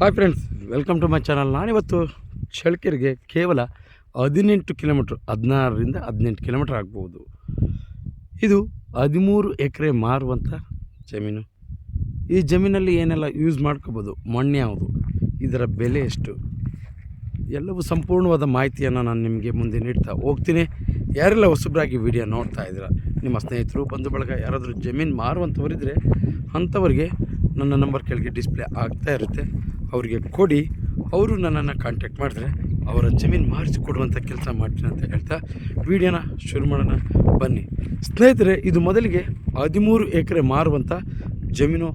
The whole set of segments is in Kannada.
Hi friends welcome to my channel ನಾನಿವತ್ತು ಚಳ್ಳಕೆರೆಗೆ ಕೇವಲ ಹದಿನೆಂಟು ಕಿಲೋಮೀಟ್ರ್, ಹದಿನಾರರಿಂದ ಹದಿನೆಂಟು ಕಿಲೋಮೀಟ್ರ್ ಆಗ್ಬೋದು. ಇದು ಹದಿಮೂರು ಎಕರೆ ಮಾರುವಂಥ ಜಮೀನು. ಈ ಜಮೀನಲ್ಲಿ ಏನೆಲ್ಲ ಯೂಸ್ ಮಾಡ್ಕೋಬೋದು? ಮಣ್ಣು ಯಾವುದು? ಇದರ ಬೆಲೆ ಎಷ್ಟು? ಎಲ್ಲವೂ ಸಂಪೂರ್ಣವಾದ ಮಾಹಿತಿಯನ್ನು ನಾನು ನಿಮಗೆ ಮುಂದೆ ನೀಡ್ತಾ ಹೋಗ್ತೀನಿ. ಯಾರೆಲ್ಲ ಹೊಸಬ್ರಾಗಿ ವಿಡಿಯೋ ನೋಡ್ತಾ ಇದ್ದೀರಾ, ನಿಮ್ಮ ಸ್ನೇಹಿತರು ಬಂಧು ಬಳಗ ಯಾರಾದರೂ ಜಮೀನು ಮಾರುವಂಥವರಿದ್ದರೆ ಅಂಥವ್ರಿಗೆ ನನ್ನ ನಂಬರ್ ಕೆಳಗೆ ಡಿಸ್ಪ್ಲೇ ಆಗ್ತಾ ಇರುತ್ತೆ. ಅವರಿಗೆ ಕೊಡಿ, ಅವರು ನನ್ನನ್ನು ಕಾಂಟ್ಯಾಕ್ಟ್ ಮಾಡಿದ್ರೆ ಅವರ ಜಮೀನು ಮಾರಿಸಿ ಕೊಡುವಂಥ ಕೆಲಸ ಮಾಡ್ತೀನಿ ಅಂತ ಹೇಳ್ತಾ ವಿಡಿಯೋನ ಶುರು ಮಾಡೋಣ. ಬನ್ನಿ. ಸ್ನೇಹಿತರೆ, ಇದು ಮೊದಲಿಗೆ ಹದಿಮೂರು ಎಕರೆ ಮಾರುವಂಥ ಜಮೀನು.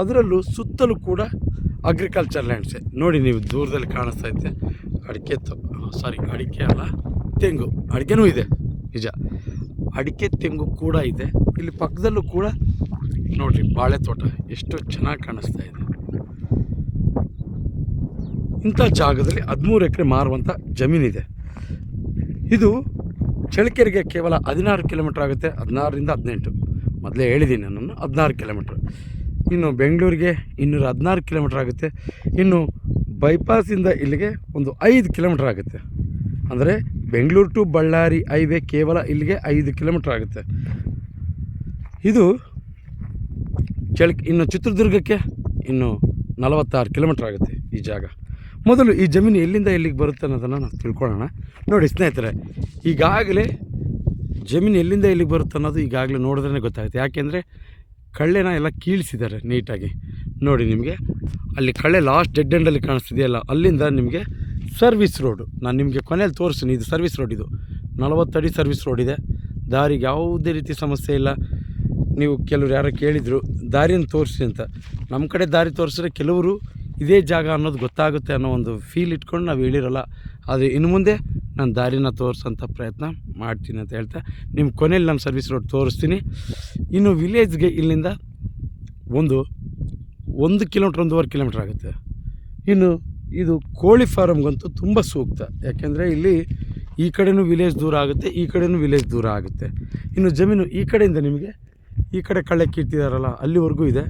ಅದರಲ್ಲೂ ಸುತ್ತಲೂ ಕೂಡ ಅಗ್ರಿಕಲ್ಚರ್ ಲ್ಯಾಂಡ್ಸೆ ನೋಡಿ, ನೀವು ದೂರದಲ್ಲಿ ಕಾಣಿಸ್ತಾ ಇದ್ದೆ. ಅಡಿಕೆ ಸಾರಿ ಅಡಿಕೆ ಅಲ್ಲ, ತೆಂಗು. ಅಡಿಕೆನೂ ಇದೆ. ನಿಜ. ಅಡಿಕೆ, ತೆಂಗು ಕೂಡ ಇದೆ. ಇಲ್ಲಿ ಪಕ್ಕದಲ್ಲೂ ಕೂಡ ನೋಡಿರಿ ಬಾಳೆ ತೋಟ ಎಷ್ಟು ಚೆನ್ನಾಗಿ ಕಾಣಿಸ್ತಾ ಇದೆ. ಇಂಥ ಜಾಗದಲ್ಲಿ ಹದಿಮೂರು ಎಕರೆ ಮಾರುವಂಥ ಜಮೀನಿದೆ. ಇದು ಚಳ್ಳಕೆರೆಗೆ ಕೇವಲ ಹದಿನಾರು ಕಿಲೋಮೀಟ್ರ್ ಆಗುತ್ತೆ, ಹದಿನಾರರಿಂದ ಹದಿನೆಂಟು. ಮೊದಲೇ ಹೇಳಿದ್ದೀನಿ ನಾನು ಹದಿನಾರು ಕಿಲೋಮೀಟ್ರ್. ಇನ್ನು ಬೆಂಗಳೂರಿಗೆ ಇನ್ನೂರ ಹದಿನಾರು ಕಿಲೋಮೀಟ್ರ್ ಆಗುತ್ತೆ. ಇನ್ನು ಬೈಪಾಸಿಂದ ಇಲ್ಲಿಗೆ ಒಂದು ಐದು ಕಿಲೋಮೀಟ್ರ್ ಆಗುತ್ತೆ. ಅಂದರೆ ಬೆಂಗಳೂರು ಟು ಬಳ್ಳಾರಿ ಹೈವೇ ಕೇವಲ ಇಲ್ಲಿಗೆ ಐದು ಕಿಲೋಮೀಟ್ರ್ ಆಗುತ್ತೆ. ಇದು ಚಳಕ್ ಇನ್ನು ಚಿತ್ರದುರ್ಗಕ್ಕೆ ಇನ್ನು ನಲವತ್ತಾರು ಕಿಲೋಮೀಟ್ರ್ ಆಗುತ್ತೆ ಈ ಜಾಗ. ಮೊದಲು ಈ ಜಮೀನು ಎಲ್ಲಿಂದ ಎಲ್ಲಿಗೆ ಬರುತ್ತೆ ಅನ್ನೋದನ್ನು ನಾವು ತಿಳ್ಕೊಳ್ಳೋಣ. ನೋಡಿ ಸ್ನೇಹಿತರೆ, ಈಗಾಗಲೇ ಜಮೀನು ಎಲ್ಲಿಂದ ಎಲ್ಲಿಗೆ ಬರುತ್ತೆ ಅನ್ನೋದು ಈಗಾಗಲೇ ನೋಡಿದ್ರೆ ಗೊತ್ತಾಗುತ್ತೆ. ಯಾಕೆಂದರೆ ಕಳ್ಳೆನ ಎಲ್ಲ ಕೀಳಿಸಿದ್ದಾರೆ ನೀಟಾಗಿ. ನೋಡಿ ನಿಮಗೆ, ಅಲ್ಲಿ ಕಳ್ಳೆ ಲಾಸ್ಟ್ ಡೆಡ್ ಎಂಡಲ್ಲಿ ಕಾಣಿಸ್ತಿದೆಯಲ್ಲ, ಅಲ್ಲಿಂದ ನಿಮಗೆ ಸರ್ವಿಸ್ ರೋಡು ನಾನು ನಿಮಗೆ ಕೊನೆಯಲ್ಲಿ ತೋರಿಸ್ತೀನಿ, ಇದು ಸರ್ವಿಸ್ ರೋಡ್ ಇದು. ನಲವತ್ತಡಿ ಸರ್ವಿಸ್ ರೋಡ್ ಇದೆ. ದಾರಿಗೆ ಯಾವುದೇ ರೀತಿ ಸಮಸ್ಯೆ ಇಲ್ಲ. ನೀವು ಕೆಲವರು ಯಾರೋ ಕೇಳಿದರು, ದಾರಿಯನ್ನು ತೋರಿಸಿ ಅಂತ. ನಮ್ಮ ಕಡೆ ದಾರಿ ತೋರಿಸಿದ್ರೆ ಕೆಲವರು ಇದೇ ಜಾಗ ಅನ್ನೋದು ಗೊತ್ತಾಗುತ್ತೆ ಅನ್ನೋ ಒಂದು ಫೀಲ್ ಇಟ್ಕೊಂಡು ನಾವು ಹೇಳಿರಲ್ಲ. ಆದರೆ ಇನ್ನು ಮುಂದೆ ನಾನು ದಾರಿನ ತೋರಿಸೋಂಥ ಪ್ರಯತ್ನ ಮಾಡ್ತೀನಿ ಅಂತ ಹೇಳ್ತಾ ನಿಮ್ಮ ಕೊನೆಯಲ್ಲಿ ನಾನು ಸರ್ವಿಸ್ ರೋಡ್ ತೋರಿಸ್ತೀನಿ. ಇನ್ನು ವಿಲೇಜ್ಗೆ ಇಲ್ಲಿಂದ ಒಂದು ಒಂದು ಕಿಲೋಮೀಟ್ರ್ ಒಂದೂವರೆ ಕಿಲೋಮೀಟ್ರ್ ಆಗುತ್ತೆ. ಇನ್ನು ಇದು ಕೋಳಿ ಫಾರಮ್ಗಂತೂ ತುಂಬ ಸೂಕ್ತ. ಯಾಕೆಂದರೆ ಇಲ್ಲಿ ಈ ಕಡೆಯೂ ವಿಲೇಜ್ ದೂರ ಆಗುತ್ತೆ, ಈ ಕಡೆಯೂ ವಿಲೇಜ್ ದೂರ ಆಗುತ್ತೆ. ಇನ್ನು ಜಮೀನು ಈ ಕಡೆಯಿಂದ ನಿಮಗೆ, ಈ ಕಡೆ ಕಳ್ಳೆ ಕಿಟ್ಟಿದಾರಲ್ಲ ಅಲ್ಲಿವರೆಗೂ ಇದೆ.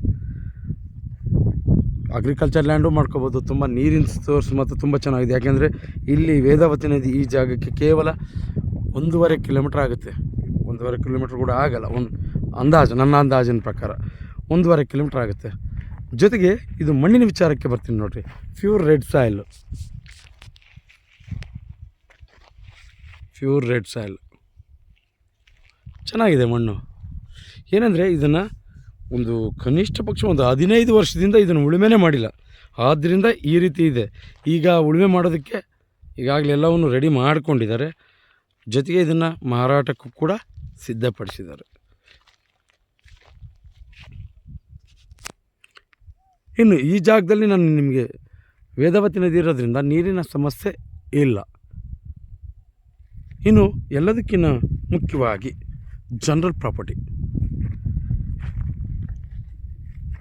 ಅಗ್ರಿಕಲ್ಚರ್ ಲ್ಯಾಂಡು ಮಾಡ್ಕೋಬೋದು. ತುಂಬ ನೀರಿನ ಸೋರ್ಸ್ ಮತ್ತು ತುಂಬ ಚೆನ್ನಾಗಿದೆ. ಯಾಕೆಂದರೆ ಇಲ್ಲಿ ವೇದಾವತಿ ನದಿ ಈ ಜಾಗಕ್ಕೆ ಕೇವಲ ಒಂದೂವರೆ ಕಿಲೋಮೀಟ್ರ್ ಆಗುತ್ತೆ. ಒಂದೂವರೆ ಕಿಲೋಮೀಟ್ರ್ ಕೂಡ ಆಗಲ್ಲ. ಒಂದು ಅಂದಾಜು, ನನ್ನ ಅಂದಾಜಿನ ಪ್ರಕಾರ ಒಂದೂವರೆ ಕಿಲೋಮೀಟ್ರ್ ಆಗುತ್ತೆ. ಜೊತೆಗೆ ಇದು ಮಣ್ಣಿನ ವಿಚಾರಕ್ಕೆ ಬರ್ತೀನಿ ನೋಡಿರಿ. Pure red soil pure red soil ಚೆನ್ನಾಗಿದೆ ಮಣ್ಣು. ಏನಂದರೆ ಇದನ್ನು ಒಂದು ಕನಿಷ್ಠ ಪಕ್ಷ ಒಂದು ಹದಿನೈದು ವರ್ಷದಿಂದ ಇದನ್ನು ಉಳುಮೆನೇ ಮಾಡಿಲ್ಲ. ಆದ್ದರಿಂದ ಈ ರೀತಿ ಇದೆ. ಈಗ ಉಳುಮೆ ಮಾಡೋದಕ್ಕೆ ಈಗಾಗಲೇ ಎಲ್ಲವನ್ನು ರೆಡಿ ಮಾಡಿಕೊಂಡಿದ್ದಾರೆ. ಜೊತೆಗೆ ಇದನ್ನು ಮಾರಾಟಕ್ಕೂ ಕೂಡ ಸಿದ್ಧಪಡಿಸಿದ್ದಾರೆ. ಇನ್ನು ಈ ಜಾಗದಲ್ಲಿ ನಾನು ನಿಮಗೆ ವೇದವತಿ ನದಿ ಇರೋದ್ರಿಂದ ನೀರಿನ ಸಮಸ್ಯೆ ಇಲ್ಲ. ಇನ್ನು ಎಲ್ಲದಕ್ಕಿಂತ ಮುಖ್ಯವಾಗಿ general property.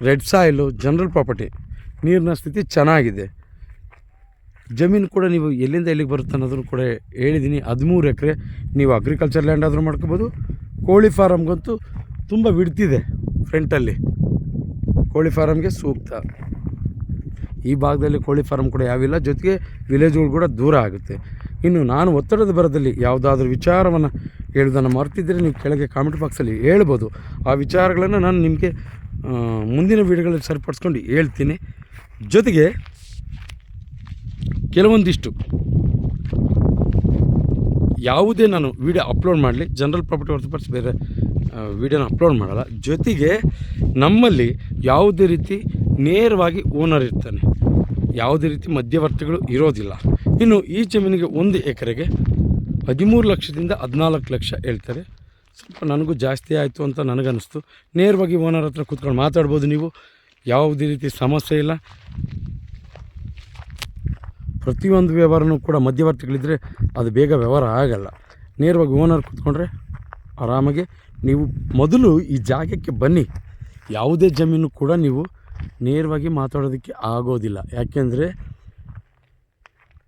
Red soil, general property, ನೀರಿನ ಸ್ಥಿತಿ ಚೆನ್ನಾಗಿದೆ. ಜಮೀನು ಕೂಡ ನೀವು ಎಲ್ಲಿಂದ ಎಲ್ಲಿಗೆ ಬರುತ್ತೆ ಅನ್ನೋದನ್ನು ಕೂಡ ಹೇಳಿದ್ದೀನಿ. ಹದಿಮೂರು ಎಕರೆ, ನೀವು ಅಗ್ರಿಕಲ್ಚರ್ ಲ್ಯಾಂಡ್ ಆದರೂ ಮಾಡ್ಕೋಬೋದು. ಕೋಳಿ ಫಾರಮ್ಗಂತೂ ತುಂಬ ಬಿಡ್ತಿದೆ ಫ್ರಂಟಲ್ಲಿ ಕೋಳಿ ಫಾರಮ್ಗೆ ಸೂಕ್ತ. ಈ ಭಾಗದಲ್ಲಿ ಕೋಳಿ ಫಾರಮ್ ಕೂಡ ಯಾವಿಲ್ಲ, ಜೊತೆಗೆ ವಿಲೇಜ್ಗಳು ಕೂಡ ದೂರ ಆಗುತ್ತೆ. ಇನ್ನು ನಾನು ಒತ್ತಡದ ಬರದಲ್ಲಿ ಯಾವುದಾದ್ರೂ ವಿಚಾರವನ್ನು ಹೇಳೋದನ್ನು ಮರ್ತಿದ್ದರೆ ನೀವು ಕೆಳಗೆ ಕಾಮೆಂಟ್ ಬಾಕ್ಸಲ್ಲಿ ಹೇಳ್ಬೋದು. ಆ ವಿಚಾರಗಳನ್ನು ನಾನು ನಿಮಗೆ ಮುಂದಿನ ವೀಡಿಯೋಗಳಲ್ಲಿ ಸರಿಪಡಿಸ್ಕೊಂಡು ಹೇಳ್ತೀನಿ. ಜೊತೆಗೆ ಕೆಲವೊಂದಿಷ್ಟು ಯಾವುದೇ ನಾನು ವೀಡಿಯೋ ಅಪ್ಲೋಡ್ ಮಾಡಲಿ, ಜನರಲ್ ಪ್ರಾಪರ್ಟಿ ಹೊರತುಪಡಿಸಿ ಬೇರೆ ವೀಡಿಯೋನ ಅಪ್ಲೋಡ್ ಮಾಡಲ್ಲ. ಜೊತೆಗೆ ನಮ್ಮಲ್ಲಿ ಯಾವುದೇ ರೀತಿ ನೇರವಾಗಿ ಓನರ್ ಇರ್ತಾನೆ. ಯಾವುದೇ ರೀತಿ ಮಧ್ಯವರ್ತಿಗಳು ಇರೋದಿಲ್ಲ. ಇನ್ನು ಈ ಜಮೀನಿಗೆ ಒಂದು ಎಕರೆಗೆ ಹದಿಮೂರು ಲಕ್ಷದಿಂದ ಹದಿನಾಲ್ಕು ಲಕ್ಷ ಹೇಳ್ತಾರೆ. ಸ್ವಲ್ಪ ನನಗೂ ಜಾಸ್ತಿ ಆಯಿತು ಅಂತ ನನಗನ್ನಿಸ್ತು. ನೇರವಾಗಿ ಓನರ್ ಹತ್ರ ಕೂತ್ಕೊಂಡು ಮಾತಾಡ್ಬೋದು ನೀವು. ಯಾವುದೇ ರೀತಿ ಸಮಸ್ಯೆ ಇಲ್ಲ. ಪ್ರತಿಯೊಂದು ವ್ಯವಹಾರನೂ ಕೂಡ ಮಧ್ಯವರ್ತಿಗಳಿದ್ದರೆ ಅದು ಬೇಗ ವ್ಯವಹಾರ ಆಗಲ್ಲ. ನೇರವಾಗಿ ಓನರ್ ಕೂತ್ಕೊಂಡ್ರೆ ಆರಾಮಾಗಿ ನೀವು ಮೊದಲು ಈ ಜಾಗಕ್ಕೆ ಬನ್ನಿ. ಯಾವುದೇ ಜಮೀನು ಕೂಡ ನೀವು ನೇರವಾಗಿ ಮಾತಾಡೋದಕ್ಕೆ ಆಗೋದಿಲ್ಲ. ಯಾಕೆಂದರೆ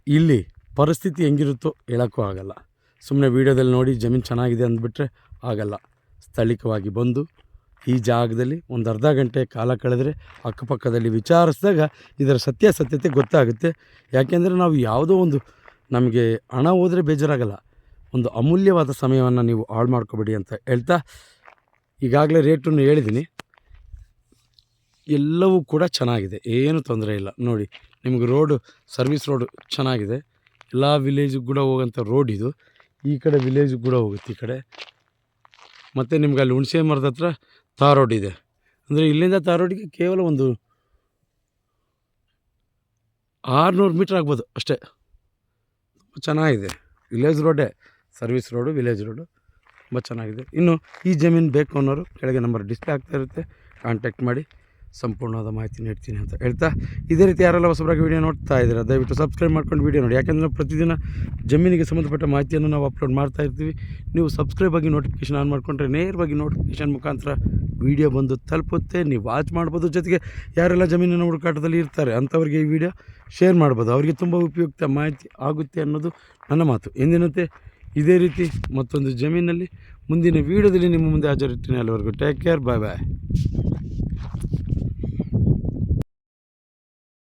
ಇಲ್ಲಿ ಪರಿಸ್ಥಿತಿ ಹೆಂಗಿರುತ್ತೋ ಹೇಳೋಕ್ಕೂ ಆಗಲ್ಲ. ಸುಮ್ಮನೆ ವೀಡಿಯೋದಲ್ಲಿ ನೋಡಿ ಜಮೀನು ಚೆನ್ನಾಗಿದೆ ಅಂದ್ಬಿಟ್ರೆ ಆಗಲ್ಲ. ಸ್ಥಳೀಯವಾಗಿ ಬಂದು ಈ ಜಾಗದಲ್ಲಿ ಒಂದು ಅರ್ಧ ಗಂಟೆ ಕಾಲ ಕಳೆದರೆ ಅಕ್ಕಪಕ್ಕದಲ್ಲಿ ವಿಚಾರಿಸಿದಾಗ ಇದರ ಸತ್ಯಾಸತ್ಯತೆ ಗೊತ್ತಾಗುತ್ತೆ. ಯಾಕೆಂದರೆ ನಾವು ಯಾವುದೋ ಒಂದು ನಮಗೆ ಹಣ ಹೋದರೆ ಬೇಜಾರಾಗಲ್ಲ. ಒಂದು ಅಮೂಲ್ಯವಾದ ಸಮಯವನ್ನು ನೀವು ಹಾಳು ಮಾಡ್ಕೋಬೇಡಿ ಅಂತ ಹೇಳ್ತಾ ಈಗಾಗಲೇ ರೇಟನ್ನು ಹೇಳಿದ್ದೀನಿ. ಎಲ್ಲವೂ ಕೂಡ ಚೆನ್ನಾಗಿದೆ. ಏನು ತೊಂದರೆ ಇಲ್ಲ. ನೋಡಿ, ನಿಮಗೆ ರೋಡು ಸರ್ವಿಸ್ ರೋಡು ಚೆನ್ನಾಗಿದೆ. ಎಲ್ಲ ವಿಲೇಜಿಗೆ ಕೂಡ ಹೋಗೋಂಥ ರೋಡ್ ಇದು. ಈ ಕಡೆ ವಿಲೇಜಿಗೆ ಕೂಡ ಹೋಗುತ್ತೆ ಈ ಕಡೆ. ಮತ್ತು ನಿಮ್ಗೆ ಅಲ್ಲಿ ಹುಣಸೆ ಮರದ ಹತ್ರ ತಾರ್ ರೋಡ್ ಇದೆ. ಅಂದರೆ ಇಲ್ಲಿಂದ ತಾರ್ ರೋಡಿಗೆ ಕೇವಲ ಒಂದು ಆರುನೂರು ಮೀಟ್ರ್ ಆಗ್ಬೋದು ಅಷ್ಟೇ. ತುಂಬ ಚೆನ್ನಾಗಿದೆ. ವಿಲೇಜ್ ರೋಡೇ, ಸರ್ವಿಸ್ ರೋಡು, ವಿಲೇಜ್ ರೋಡು ತುಂಬ ಚೆನ್ನಾಗಿದೆ. ಇನ್ನು ಈ ಜಮೀನು ಬೇಕು ಅನ್ನೋರು ಕೆಳಗೆ ನಂಬರ್ ಡಿಸ್ಪ್ಲೇ ಆಗ್ತಾ ಇರುತ್ತೆ, ಕಾಂಟ್ಯಾಕ್ಟ್ ಮಾಡಿ. ಸಂಪೂರ್ಣವಾದ ಮಾಹಿತಿ ನೀಡ್ತೀನಿ ಅಂತ ಹೇಳ್ತಾ, ಇದೇ ರೀತಿ ಯಾರೆಲ್ಲ ಹೊಸಬರಾಗಿ ವೀಡಿಯೋ ನೋಡ್ತಾ ಇದ್ದೀರಾ, ದಯವಿಟ್ಟು ಸಬ್ಸ್ಕ್ರೈಬ್ ಮಾಡ್ಕೊಂಡು ವೀಡಿಯೋ ನೋಡಿ. ಯಾಕೆಂದರೆ ಪ್ರತಿದಿನ ಜಮೀನಿಗೆ ಸಂಬಂಧಪಟ್ಟ ಮಾಹಿತಿಯನ್ನು ನಾವು ಅಪ್ಲೋಡ್ ಮಾಡ್ತಾ ಇರ್ತೀವಿ. ನೀವು ಸಬ್ಸ್ಕ್ರೈಬ್ ಆಗಿ ನೋಟಿಫಿಕೇಷನ್ ಆನ್ ಮಾಡಿಕೊಂಡ್ರೆ ನೇರವಾಗಿ ನೋಟಿಫಿಕೇಷನ್ ಮುಖಾಂತರ ವೀಡಿಯೋ ಬಂದು ತಲುಪುತ್ತೆ. ನೀವು ವಾಚ್ ಮಾಡ್ಬೋದು. ಜೊತೆಗೆ ಯಾರೆಲ್ಲ ಜಮೀನಿನ ಹುಡುಕಾಟದಲ್ಲಿ ಇರ್ತಾರೆ, ಅಂಥವ್ರಿಗೆ ಈ ವಿಡಿಯೋ ಶೇರ್ ಮಾಡ್ಬೋದು. ಅವರಿಗೆ ತುಂಬ ಉಪಯುಕ್ತ ಮಾಹಿತಿ ಆಗುತ್ತೆ ಅನ್ನೋದು ನನ್ನ ಮಾತು. ಎಂದಿನಂತೆ ಇದೇ ರೀತಿ ಮತ್ತೊಂದು ಜಮೀನಲ್ಲಿ ಮುಂದಿನ ವೀಡಿಯೋದಲ್ಲಿ ನಿಮ್ಮ ಮುಂದೆ ಹಾಜರಿಟ್ಟಿನ. ಅಲ್ಲಿವರೆಗೂ ಟೇಕ್ ಕೇರ್ ಬಾಯ್ ಬಾಯ್